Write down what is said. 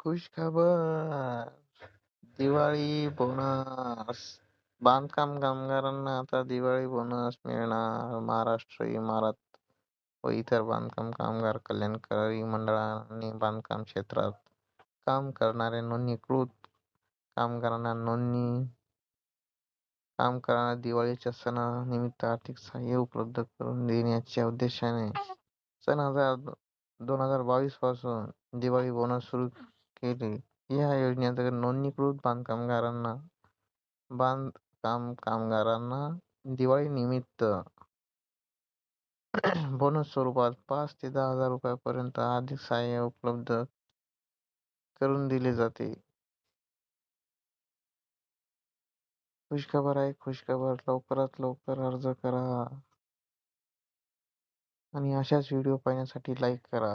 खुशखबर Diwali bonus. बांधकाम कामगारांना आता दिवाळी बोनस मिळणार. महाराष्ट्र इमारत व इतर बांधकाम कामगार कल्याणकारी मंडळाने बांधकाम क्षेत्रात काम करणाऱ्या नोंदणीकृत कामगारांना नोंदणी काम करणाऱ्या दिवाळीच्या सणानिमित्त आर्थिक सहाय्य उपलब्ध करून देण्याच्या उद्देशाने सन हजार दोन हजार बावीसपासून दिवाळी बोनस सुरू केले. या योजनेअंतर्गत नोंदणीकृत बांधकामगारांना बांधकाम कामगारांना दिवाळीनिमित्त बोनस स्वरूपात पाच ते दहा हजार रुपयांपर्यंत आर्थिक सहाय्य उपलब्ध करून दिले जाते. खुशखबर आहे खुशखबर लवकरात लवकर अर्ज करा आणि अशाच व्हिडिओ पाहण्यासाठी लाईक करा